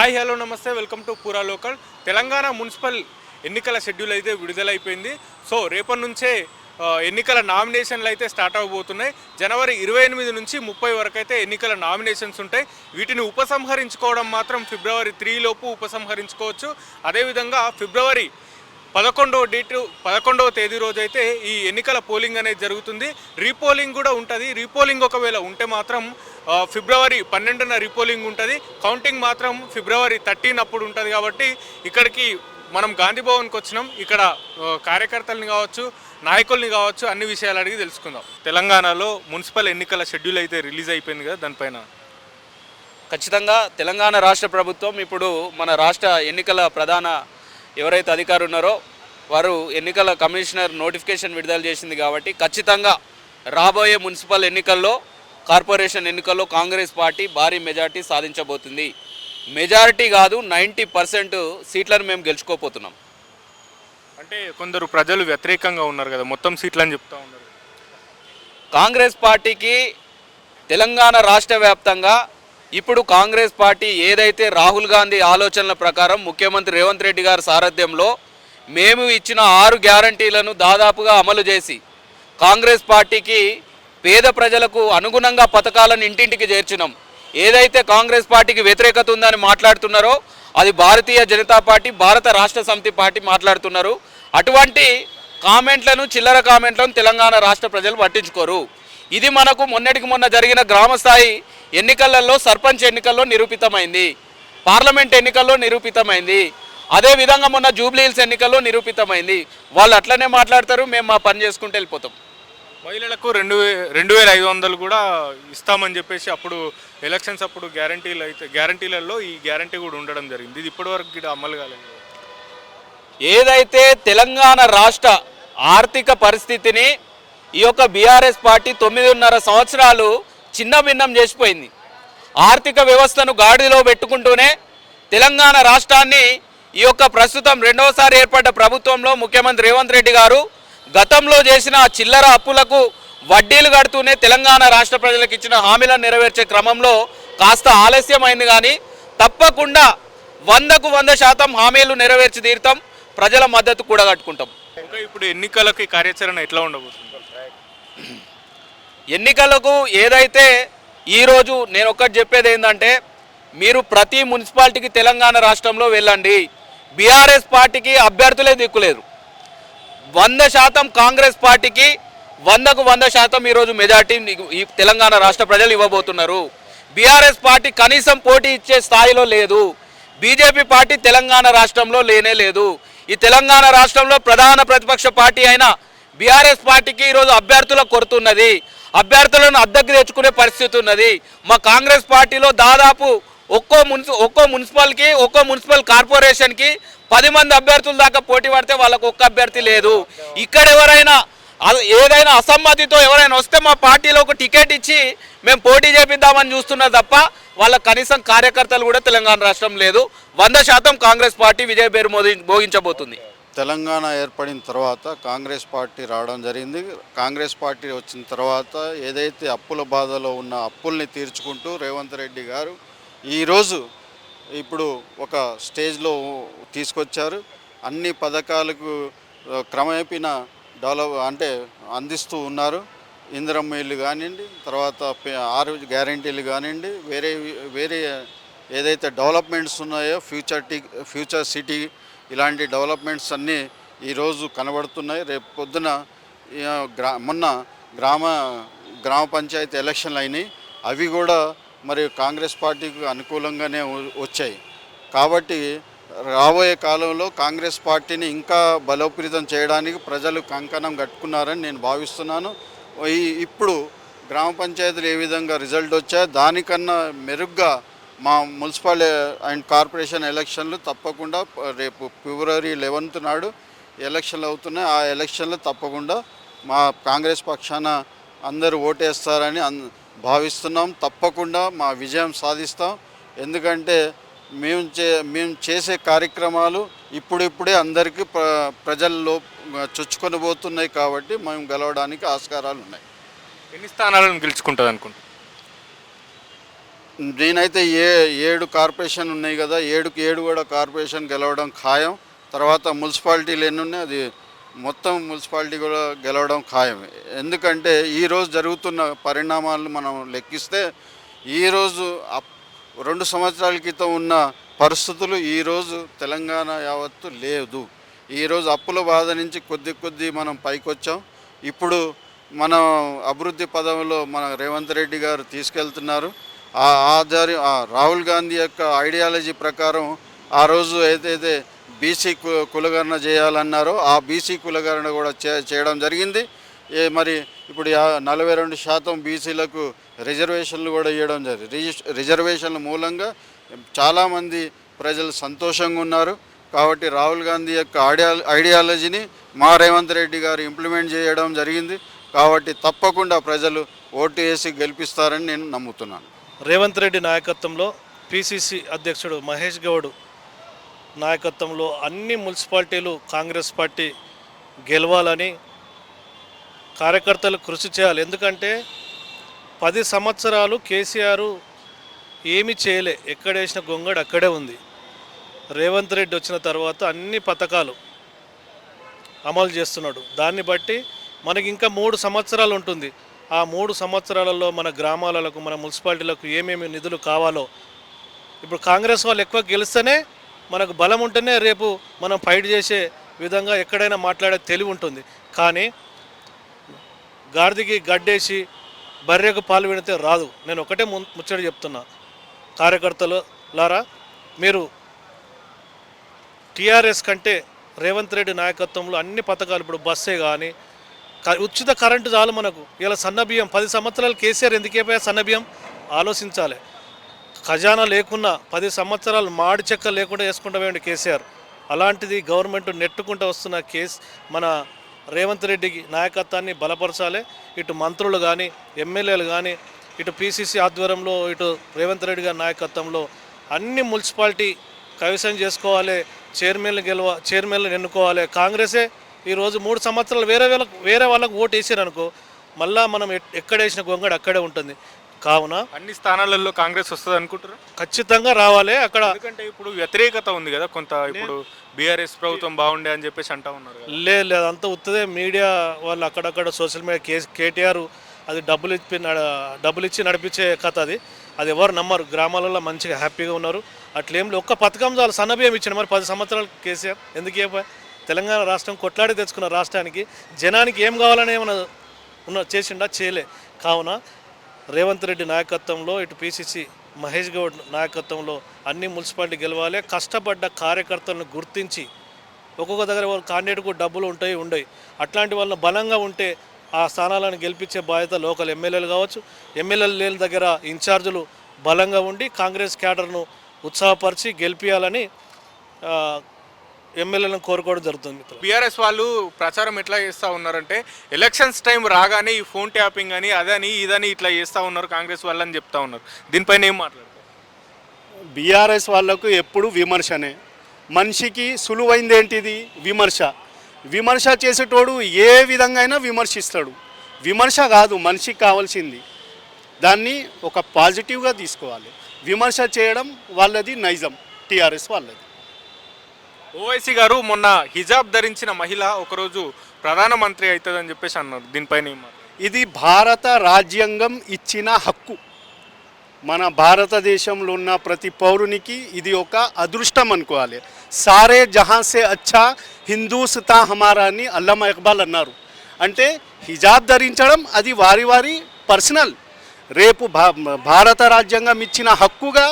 Hi hello నమస్తే welcome to Pura local. Telangana municipal ఎన్నికల schedule అయితే విడుదలైపోయింది. సో రేపటి నుంచే ఎన్నికల నామినేషన్లు అయితే స్టార్ట్ అవబోతున్నాయి. జనవరి ఇరవై ఎనిమిది నుంచి ముప్పై వరకు అయితే ఎన్నికల నామినేషన్స్ ఉంటాయి. వీటిని ఉపసంహరించుకోవడం మాత్రం ఫిబ్రవరి త్రీ లోపు ఉపసంహరించుకోవచ్చు. అదేవిధంగా ఫిబ్రవరి పదకొండవ డేట్ పదకొండవ తేదీ రోజు అయితే ఈ ఎన్నికల పోలింగ్ అనేది జరుగుతుంది. రీపోలింగ్ కూడా ఉంటుంది. రీపోలింగ్ ఒకవేళ ఉంటే మాత్రం ఫిబ్రవరి పన్నెండున రీపోలింగ్ ఉంటుంది. కౌంటింగ్ మాత్రం ఫిబ్రవరి థర్టీన్ అప్పుడు ఉంటుంది కాబట్టి ఇక్కడికి మనం గాంధీ భవన్కి వచ్చినాం. ఇక్కడ కార్యకర్తల్ని కావచ్చు నాయకుల్ని కావచ్చు అన్ని విషయాలు అడిగి తెలుసుకుందాం. తెలంగాణలో మున్సిపల్ ఎన్నికల షెడ్యూల్ అయితే రిలీజ్ అయిపోయింది కదా దానిపైన? ఖచ్చితంగా తెలంగాణ రాష్ట్ర ప్రభుత్వం ఇప్పుడు మన రాష్ట్ర ఎన్నికల ప్రధాన ఎవరైతే అధికారులు ఉన్నారో వారు ఎన్నికల కమిషనర్ నోటిఫికేషన్ విడుదల చేసింది కాబట్టి ఖచ్చితంగా రాబోయే మున్సిపల్ ఎన్నికల్లో కార్పొరేషన్ ఎన్నికల్లో కాంగ్రెస్ పార్టీ భారీ మెజార్టీ సాధించబోతుంది. మెజారిటీ కాదు నైంటీ పర్సెంట్ సీట్లను మేము గెలుచుకోపోతున్నాం అంటే కొందరు ప్రజలు వ్యతిరేకంగా ఉన్నారు కదా మొత్తం సీట్లు అని చెప్తా ఉన్నారు. కాంగ్రెస్ పార్టీకి తెలంగాణ రాష్ట్ర వ్యాప్తంగా ఇప్పుడు కాంగ్రెస్ పార్టీ ఏదైతే రాహుల్ గాంధీ ఆలోచనల ప్రకారం ముఖ్యమంత్రి రేవంత్ రెడ్డి గారి సారథ్యంలో మేము ఇచ్చిన ఆరు గ్యారంటీలను దాదాపుగా అమలు చేసి కాంగ్రెస్ పార్టీకి పేద ప్రజలకు అనుగుణంగా పథకాలను ఇంటింటికి చేర్చినాం. ఏదైతే కాంగ్రెస్ పార్టీకి వ్యతిరేకత ఉందని మాట్లాడుతున్నారో అది భారతీయ జనతా పార్టీ భారత రాష్ట్ర సమితి పార్టీ మాట్లాడుతున్నారు. అటువంటి కామెంట్లను చిల్లర కామెంట్లను తెలంగాణ రాష్ట్ర ప్రజలు పట్టించుకోరు. ఇది మనకు మొన్నటికి మొన్న జరిగిన గ్రామ స్థాయి ఎన్నికలలో సర్పంచ్ ఎన్నికల్లో నిరూపితమైంది. పార్లమెంట్ ఎన్నికల్లో నిరూపితమైంది. అదే విధంగా మొన్న జూబ్లీ హిల్స్ ఎన్నికల్లో నిరూపితమైంది. వాళ్ళు అట్లనే మాట్లాడతారు మేము మా పని చేసుకుంటూ వెళ్ళిపోతాం. మహిళలకు రెండు వే- రెండు వేల ఐదు వందలు కూడా ఇస్తామని చెప్పేసి అప్పుడు ఎలక్షన్స్ అప్పుడు గ్యారంటీలు అయితే గ్యారంటీలలో ఈ గ్యారంటీ కూడా ఉండడం జరిగింది. ఇది ఇప్పటివరకు కూడా అమలు కాలేదు. ఏదైతే తెలంగాణ రాష్ట్ర ఆర్థిక పరిస్థితిని ఈ యొక్క బీఆర్ఎస్ పార్టీ తొమ్మిదిన్నర సంవత్సరాలు చిన్న భిన్నం చేసిపోయింది. ఆర్థిక వ్యవస్థను గాడిలో పెట్టుకుంటూనే తెలంగాణ రాష్ట్రాన్ని ఈ యొక్క ప్రస్తుతం రెండవసారి ఏర్పడ్డ ప్రభుత్వంలో ముఖ్యమంత్రి రేవంత్ రెడ్డి గారు గతంలో చేసిన చిల్లర అప్పులకు వడ్డీలు కడుతూనే తెలంగాణ రాష్ట్ర ప్రజలకు ఇచ్చిన హామీలను నెరవేర్చే క్రమంలో కాస్త ఆలస్యమైంది కానీ తప్పకుండా వందకు వంద శాతం హామీలు నెరవేర్చి తీరుతాం. ప్రజల మద్దతు కూడా కట్టుకుంటాం. ఇంకా ఇప్పుడు ఎన్నికలకి కార్యాచరణ ఎట్లా ఉండబోతుంది? ఎన్నికలకు ఏదైతే ఈరోజు నేను ఒక్కటి చెప్పేది ఏంటంటే మీరు ప్రతి మున్సిపాలిటీకి తెలంగాణ రాష్ట్రంలో వెళ్ళండి. బీఆర్ఎస్ పార్టీకి అభ్యర్థులే దిక్కులేరు. వంద శాతం కాంగ్రెస్ పార్టీకి వందకు వంద శాతం ఈరోజు మెజార్టీ ఈ తెలంగాణ రాష్ట్ర ప్రజలు ఇవ్వబోతున్నారు. బీఆర్ఎస్ పార్టీ కనీసం పోటీ ఇచ్చే స్థాయిలో లేదు. బీజేపీ పార్టీ తెలంగాణ రాష్ట్రంలో లేనే లేదు. ఈ తెలంగాణ రాష్ట్రంలో ప్రధాన ప్రతిపక్ష పార్టీ అయిన బీఆర్ఎస్ పార్టీకి ఈరోజు అభ్యర్థుల కొరత ఉన్నది అభ్యర్థులను అద్దెకు తెచ్చుకునే పరిస్థితి ఉన్నది. మా కాంగ్రెస్ పార్టీలో దాదాపు ఒక్కో మున్సి ఒక్కో మున్సిపల్కి ఒక్కో మున్సిపల్ కార్పొరేషన్కి పది మంది అభ్యర్థుల దాకా పోటీ పడితే వాళ్ళకు ఒక్క అభ్యర్థి లేదు. ఇక్కడ ఎవరైనా ఏదైనా అసమ్మతితో ఎవరైనా వస్తే మా పార్టీలో ఒక టికెట్ ఇచ్చి మేము పోటీ చేపిద్దామని చూస్తున్నారు తప్ప వాళ్ళ కనీసం కార్యకర్తలు కూడా తెలంగాణ రాష్ట్రం లేదు. వంద శాతం కాంగ్రెస్ పార్టీ విజయ పేరు మోది భోగించబోతుంది తెలంగాణ ఏర్పడిన తర్వాత కాంగ్రెస్ పార్టీ రావడం జరిగింది. కాంగ్రెస్ పార్టీ వచ్చిన తర్వాత ఏదైతే అప్పుల బాధలో ఉన్న అప్పుల్ని తీర్చుకుంటూ రేవంత్ రెడ్డి గారు ఈరోజు ఇప్పుడు ఒక స్టేజ్లో తీసుకొచ్చారు. అన్ని పథకాలకు క్రమేపిన డెవలప్ అంటే అందిస్తూ ఉన్నారు. ఇందిరమ్మ ఇల్లు కానివ్వండి తర్వాత ఆరు గ్యారంటీలు కానివ్వండి వేరే వేరే ఏదైతే డెవలప్మెంట్స్ ఉన్నాయో ఫ్యూచర్ టీ ఫ్యూచర్ సిటీ ఇలాంటి డెవలప్మెంట్స్ అన్నీ ఈరోజు కనబడుతున్నాయి. రేపు పొద్దున గ్రా మొన్న గ్రామ గ్రామ పంచాయతీ ఎలక్షన్లు అయినాయి. అవి కూడా మరియు కాంగ్రెస్ పార్టీకి అనుకూలంగానే వచ్చాయి. కాబట్టి రాబోయే కాలంలో కాంగ్రెస్ పార్టీని ఇంకా బలోపేతం చేయడానికి ప్రజలు కంకణం కట్టుకున్నారని నేను భావిస్తున్నాను. ఈ ఇప్పుడు గ్రామ పంచాయతీలు ఏ విధంగా రిజల్ట్ వచ్చాయో దానికన్నా మెరుగ్గా మా మున్సిపల్ అండ్ కార్పొరేషన్ ఎలక్షన్లు తప్పకుండా రేపు ఫిబ్రవరి లెవెన్త్ నాడు ఎలక్షన్లు అవుతున్నాయి. ఆ ఎలక్షన్లు తప్పకుండా మా కాంగ్రెస్ పక్షాన అందరూ ఓటేస్తారని అన్ భావిస్తున్నాం. తప్పకుండా మా విజయం సాధిస్తాం. ఎందుకంటే మేము చే మేము చేసే కార్యక్రమాలు ఇప్పుడిప్పుడే అందరికీ ప్ర ప్రజల్లో చొచ్చుకొని పోతున్నాయి కాబట్టి మేము గెలవడానికి ఆస్కారాలు ఉన్నాయి. ఎన్ని స్థానాలను గెలుచుకుంటుంది అనుకుంటా? నేనైతే ఏ ఏడు కార్పొరేషన్ ఉన్నాయి కదా ఏడుకి ఏడు కూడా కార్పొరేషన్ గెలవడం ఖాయం. తర్వాత మున్సిపాలిటీలు ఎన్ని ఉన్నాయి అది మొత్తం మున్సిపాలిటీ కూడా గెలవడం ఖాయం. ఎందుకంటే ఈరోజు జరుగుతున్న పరిణామాలను మనం లెక్కిస్తే ఈరోజు అప్- రెండు సంవత్సరాల క్రితం ఉన్న పరిస్థితులు ఈరోజు తెలంగాణ యావత్తు లేదు. ఈరోజు అప్పుల బాధ నుంచి కొద్ది కొద్ది మనం పైకొచ్చాం. ఇప్పుడు మనం అభివృద్ధి పదంలో మన రేవంత్ రెడ్డి గారు తీసుకెళ్తున్నారు. ఆ ఆధారి ఆ రాహుల్ గాంధీ యొక్క ఐడియాలజీ ప్రకారం ఆ రోజు ఏదైతే బీసీ కు- కులగణన చేయాలన్నారో ఆ బీసీ కులగణన కూడా చే చేయడం జరిగింది. ఏ మరి ఇప్పుడు నలభై రెండు శాతం బీసీలకు రిజర్వేషన్లు కూడా ఇవ్వడం జరిగింది రిజర్వేషన్ల మూలంగా చాలామంది ప్రజలు సంతోషంగా ఉన్నారు. కాబట్టి రాహుల్ గాంధీ యొక్క ఐడియా ఐడియాలజీని మా రేవంత్ రెడ్డి గారు ఇంప్లిమెంట్ చేయడం జరిగింది. కాబట్టి తప్పకుండా ప్రజలు ఓటు వేసి గెలిపిస్తారని నేను నమ్ముతున్నాను. రేవంత్ రెడ్డి నాయకత్వంలో పిసిసి అధ్యక్షుడు మహేష్ గౌడ్ నాయకత్వంలో అన్ని మున్సిపాలిటీలు కాంగ్రెస్ పార్టీ గెలవాలని కార్యకర్తలు కృషి చేయాలి. ఎందుకంటే పది సంవత్సరాలు కేసీఆర్ ఏమి చేయలే. ఎక్కడ వేసిన గొంగడు అక్కడే ఉంది. రేవంత్ రెడ్డి వచ్చిన తర్వాత అన్ని పథకాలు అమలు చేస్తున్నాడు. దాన్ని బట్టి మనకి ఇంకా మూడు సంవత్సరాలు ఉంటుంది. ఆ మూడు సంవత్సరాలలో మన గ్రామాలకు మన మున్సిపాలిటీలకు ఏమేమి నిధులు కావాలో ఇప్పుడు కాంగ్రెస్ వాళ్ళు ఎక్కువ గెలిస్తేనే మనకు బలం ఉంటేనే రేపు మనం ఫైట్ చేసే విధంగా ఎక్కడైనా మాట్లాడే తెలివి ఉంటుంది. కానీ గాడిదికి గడ్డేసి బర్రెకు పాలు విడితే రాదు. నేను ఒకటే ము- ముచ్చట చెప్తున్నా. కార్యకర్తలు లారా మీరు టీఆర్ఎస్ కంటే రేవంత్ రెడ్డి నాయకత్వంలో అన్ని పథకాలు ఇప్పుడు బస్సే కానీ క- ఉచిత కరెంటు చాలు మనకు. ఇలా సన్నబియ్యం పది సంవత్సరాలు కేసీఆర్ ఎందుకే సన్నబియ్యం ఆలోచించాలి. ఖజానా లేకున్నా పది సంవత్సరాలు మాడి చెక్క లేకుండా వేసుకుంటా వేయండి కేసీఆర్. అలాంటిది గవర్నమెంట్ నెట్టుకుంటూ వస్తున్న కేస్ మన రేవంత్ రెడ్డికి నాయకత్వాన్ని బలపరచాలి. ఇటు మంత్రులు కానీ ఎమ్మెల్యేలు కానీ ఇటు పీసీసీ ఆధ్వర్యంలో ఇటు రేవంత్ రెడ్డి గారి నాయకత్వంలో అన్ని మున్సిపాలిటీ కవిసం చేసుకోవాలి. చైర్మన్లు గెలవ చైర్మన్లు ఎన్నుకోవాలి. కాంగ్రెసే ఈరోజు మూడు సంవత్సరాలు వేరే వాళ్ళకు వేరే వాళ్ళకు ఓటు వేసారనుకో మళ్ళా మనం ఎక్కడ వేసిన గొంగడు అక్కడే ఉంటుంది. కావున అన్ని స్థానాలలో కాంగ్రెస్ వస్తుంది అనుకుంటారు ఖచ్చితంగా రావాలి. అక్కడ ఎందుకంటే ఇప్పుడు వ్యతిరేకత ఉంది కదా కొంత ఇప్పుడు బీఆర్ఎస్ ప్రభుత్వం బాగుండే అని చెప్పేసి అంటా ఉన్నారు. లేదు లేదు అంతా ఉత్తదే. మీడియా వాళ్ళు అక్కడక్కడ సోషల్ మీడియా కే కేటీఆర్ అది డబ్బులు ఇచ్చి డబ్బులు ఇచ్చి నడిపించే కథ అది. అది ఎవరు నమ్మరు. గ్రామాలలో మంచిగా హ్యాపీగా ఉన్నారు. అట్లేం లేదు ఒక్క పథకం చాలు. సన్నబియ్యం ఇచ్చిన మరి పది సంవత్సరాలు కేసీఆర్. ఎందుకు? తెలంగాణ రాష్ట్రం కొట్లాడి తెచ్చుకున్న రాష్ట్రానికి జనానికి ఏం కావాలని ఏమైనా ఉన్న చేసిండా? చేయలే. కావున రేవంత్ రెడ్డి నాయకత్వంలో ఇటు పిసిసి మహేష్ గౌడ్ నాయకత్వంలో అన్ని మున్సిపాలిటీ గెలవాలి. కష్టపడ్డ కార్యకర్తలను గుర్తించి ఒక్కొక్క దగ్గర వాళ్ళ కాండిడేట్కు డబ్బులు ఉంటాయి ఉండయి. అట్లాంటి వాళ్ళని బలంగా ఉంటే ఆ స్థానాలను గెలిపించే బాధ్యత లోకల్ ఎమ్మెల్యేలు కావచ్చు. ఎమ్మెల్యేలు లేని దగ్గర ఇన్ఛార్జులు బలంగా ఉండి కాంగ్రెస్ క్యాడర్ను ఉత్సాహపరిచి గెలిపించాలని ఎమ్మెల్యేలను కోరుకోవడం జరుగుతుంది బీఆర్ఎస్ వాళ్ళు ప్రచారం ఎట్లా చేస్తూ ఉన్నారంటే ఎలక్షన్స్ టైం రాగానే ఈ ఫోన్ ట్యాపింగ్ అని అదని ఇదని ఇట్లా చేస్తూ ఉన్నారు కాంగ్రెస్ వాళ్ళు అని చెప్తా ఉన్నారు. దీనిపైన ఏం మాట్లాడతారు? బీఆర్ఎస్ వాళ్ళకు ఎప్పుడు విమర్శనే. మనిషికి సులువైంది ఏంటిది విమర్శ. విమర్శ చేసేటోడు ఏ విధంగా అయినా విమర్శిస్తాడు. విమర్శ కాదు మనిషికి కావాల్సింది. దాన్ని ఒక పాజిటివ్గా తీసుకోవాలి. విమర్శ చేయడం వాళ్ళది నైజం టీఆర్ఎస్ వాళ్ళది. ఓవైసీ గారు మొన్న హిజాబ్ ధరించిన మహిళ ఒకరోజు ప్రధానమంత్రి అవుతుందని చెప్పేసి అన్నారు. దీనిపైన ఇది భారత రాజ్యాంగం ఇచ్చిన హక్కు. మన భారతదేశంలో ఉన్న ప్రతి పౌరునికి ఇది ఒక అదృష్టం అనుకోవాలి. సారే జహాసే అచ్చా హిందూస్తా హమారా అని అల్లమ్మ ఇక్బాల్ అన్నారు. అంటే హిజాబ్ ధరించడం అది వారి వారి పర్సనల్. రేపు భా భారత రాజ్యాంగం ఇచ్చిన హక్కుగా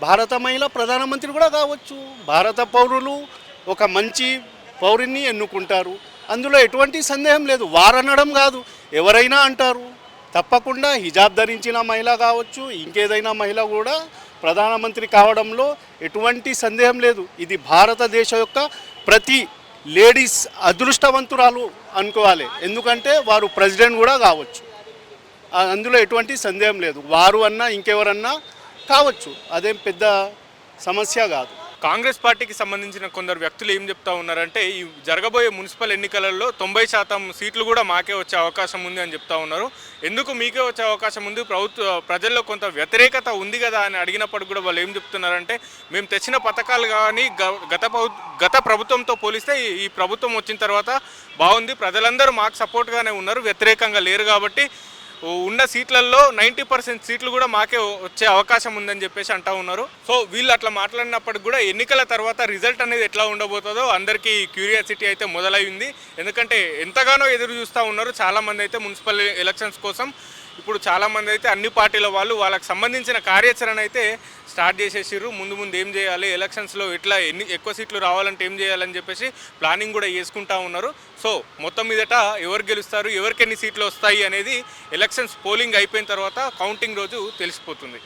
భారత మహిళ ప్రధానమంత్రి కూడా కావచ్చు. భారత పౌరులు ఒక మంచి పౌరుని ఎన్నుకుంటారు. అందులో ఎటువంటి సందేహం లేదు. వారనడం కాదు. ఎవరైనా అంటారు. తప్పకుండా హిజాబ్ ధరించిన మహిళ కావచ్చు ఇంకేదైనా మహిళ కూడా ప్రధానమంత్రి కావడంలో ఎటువంటి సందేహం లేదు. ఇది భారతదేశ యొక్క ప్రతి లేడీస్ అదృష్టవంతురాలు అనుకోవాలి. ఎందుకంటే వారు ప్రెసిడెంట్ కూడా కావచ్చు. అందులో ఎటువంటి సందేహం లేదు. వారు అన్నా ఇంకెవరన్నా కావచ్చు. అదేం పెద్ద సమస్య కాదు. కాంగ్రెస్ పార్టీకి సంబంధించిన కొందరు వ్యక్తులు ఏం చెప్తా ఉన్నారంటే ఈ జరగబోయే మున్సిపల్ ఎన్నికలలో తొంభై శాతం సీట్లు కూడా మాకే వచ్చే అవకాశం ఉంది అని చెప్తా ఉన్నారు. ఎందుకు మీకే వచ్చే అవకాశం ఉంది? ప్రభుత్వ ప్రజల్లో కొంత వ్యతిరేకత ఉంది కదా అని అడిగినప్పుడు కూడా వాళ్ళు ఏం చెప్తున్నారంటే మేము తెచ్చిన పథకాలు కానీ గ- గత గత ప్రభుత్వంతో పోలిస్తే ఈ ప్రభుత్వం వచ్చిన తర్వాత బాగుంది. ప్రజలందరూ మాకు సపోర్ట్గానే ఉన్నారు. వ్యతిరేకంగా లేరు కాబట్టి ఉన్న సీట్లలో నైంటీ పర్సెంట్ సీట్లు కూడా మాకే వచ్చే అవకాశం ఉందని చెప్పేసి అంటా ఉన్నారు. సో వీళ్ళు అట్లా మాట్లాడినప్పటికి కూడా ఎన్నికల తర్వాత రిజల్ట్ అనేది ఎట్లా ఉండబోతుందో అందరికీ క్యూరియాసిటీ అయితే మొదలైంది. ఎందుకంటే ఎంతగానో ఎదురు చూస్తూ ఉన్నారు చాలామంది అయితే మున్సిపల్ ఎలక్షన్స్ కోసం. ఇప్పుడు చాలామంది అయితే అన్ని పార్టీల వాళ్ళు వాళ్ళకి సంబంధించిన కార్యాచరణ అయితే స్టార్ట్ చేసేసిర్రు. ముందు ముందు ఏం చేయాలి? ఎలక్షన్స్లో ఎట్లా ఎన్ని ఎక్కువ సీట్లు రావాలంటే ఏం చేయాలని చెప్పేసి ప్లానింగ్ కూడా చేసుకుంటా ఉన్నారు. సో మొత్తం మీదట ఎవరు గెలుస్తారు? ఎవరికి ఎన్ని సీట్లు వస్తాయి అనేది ఎలక్షన్స్ పోలింగ్ అయిపోయిన తర్వాత కౌంటింగ్ రోజు తెలిసిపోతుంది.